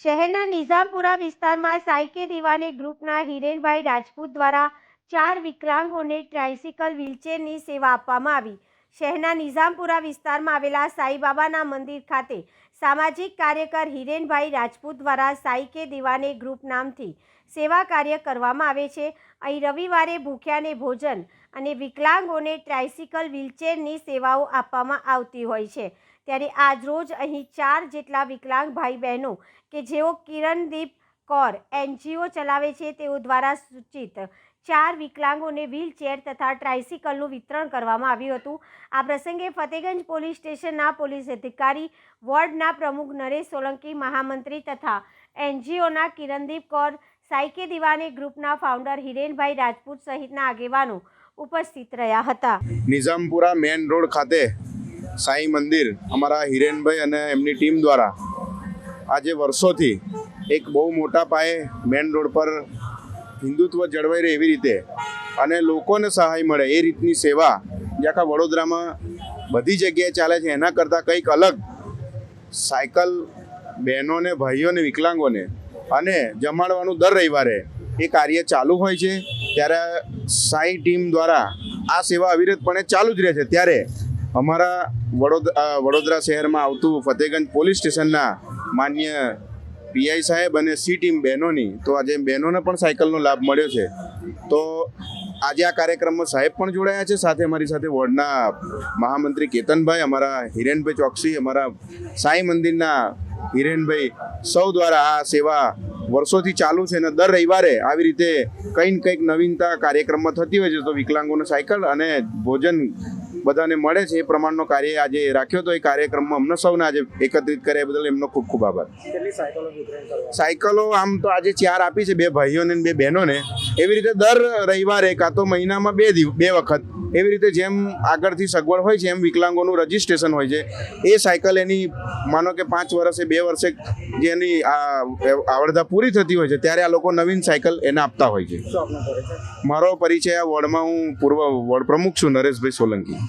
શહેરના નિઝામપુરા વિસ્તારમાં સાયકે દીવાને ગ્રુપના હિરેનભાઈ રાજપૂત દ્વારા ચાર વિકલાંગોને ટ્રાઇસિકલ વ્હીલચેરની સેવા આપવામાં આવી. શહેરના નિઝામપુરા વિસ્તારમાં આવેલા સાઈબાબાના મંદિર ખાતે સામાજિક કાર્યકર હિરેનભાઈ રાજપૂત દ્વારા સાઈકે દીવાને ગ્રુપ નામથી સેવા કાર્ય કરવામાં આવે છે. અહીં રવિવારે ભૂખ્યાને ભોજન અને વિકલાંગોને ટ્રાઇસિકલ વ્હીલચેરની સેવાઓ આપવામાં આવતી હોય છે. ત્યારે આજરોજ અહીં ચાર જેટલા વિકલાંગ ભાઈ બહેનો કે જેઓ કિરણદીપ કૌર એનજીઓ ચલાવે છે તેઓ દ્વારા સૂચિત ચાર વિકલાંગોને વ્હીલચેર તથા ટ્રાઇસિકલનું વિતરણ કરવામાં આવ્યું હતું. આ પ્રસંગે ફતેગંજ પોલીસ સ્ટેશનના પોલીસ અધિકારી, વોર્ડના પ્રમુખ નરેશ સોલંકી, મહામંત્રી તથા એનજીઓના કિરણદીપ કૌર સાયકે દિવાને ગ્રુપના ફાઉન્ડર હિરેનભાઈ રાજપૂત સહિતના આગેવાનો ઉપસ્થિત રહ્યા હતા. નિઝામપુરા મેન રોડ ખાતે સાંઈ મંદિર અમારા હિરેનભાઈ અને એમની ટીમ દ્વારા આજે વર્ષોથી એક બહુ મોટા પાયે મેન રોડ પર હિન્દુત્વ જળવાઈ રહે એવી રીતે અને લોકોને સહાય મળે એ રીતની સેવા જે આખા વડોદરામાં બધી જગ્યાએ ચાલે છે. એના કરતાં કંઈક અલગ સાયકલ બહેનોને, ભાઈઓને, વિકલાંગોને અને જમાડવાનું દર રવિવારે એ કાર્ય ચાલુ હોય છે. ત્યારે સાઈ ટીમ દ્વારા આ સેવા અવિરતપણે ચાલુ જ રહે છે. ત્યારે અમારા વડોદરા વડોદરા શહેરમાં આવતું ફતેગંજ પોલીસ સ્ટેશનના માન્ય પીઆઈ સાહેબ અને સી ટીમ બહેનોની, તો આજે બહેનોને પણ સાયકલનો લાભ મળ્યો છે. તો આજે આ કાર્યક્રમમાં સાહેબ પણ જોડાયા છે, સાથે અમારી સાથે વોર્ડના મહામંત્રી કેતનભાઈ, અમારા હિરેનભાઈ ચોકસી, અમારા સાંઈ મંદિરના હિરેનભાઈ સૌ દ્વારા આ સેવા વર્ષોથી ચાલુ છે અને દર રવિવારે આવી રીતે કંઈ ને કંઈક નવીનતા કાર્યક્રમમાં થતી હોય છે. તો વિકલાંગોને સાયકલ અને ભોજન બધાને મળે છે એ પ્રમાણનો કાર્ય આજે રાખ્યો હતો. એ કાર્યક્રમમાં અમને સૌને આજે એકત્રિત કર્યા બદલ એમનો ખૂબ ખૂબ આભાર. સાયકલો આમ તો આજે ચાર આપી છે બે ભાઈઓને બે બહેનોને. એવી રીતે દર રવિવારે કાં તો મહિનામાં બે દિવસ બે વખત એવી રીતે જેમ આગળથી સગવડ હોય છે એમ વિકલાંગોનું રજિસ્ટ્રેશન હોય છે. એ સાયકલ એની માનો કે પાંચ વર્ષે બે વર્ષે જે એની આવડતા પૂરી થતી હોય છે ત્યારે આ લોકો નવીન સાયકલ એને આપતા હોય છે. મારો પરિચય આ વોર્ડમાં હું પૂર્વ વોર્ડ પ્રમુખ છું નરેશભાઈ સોલંકી.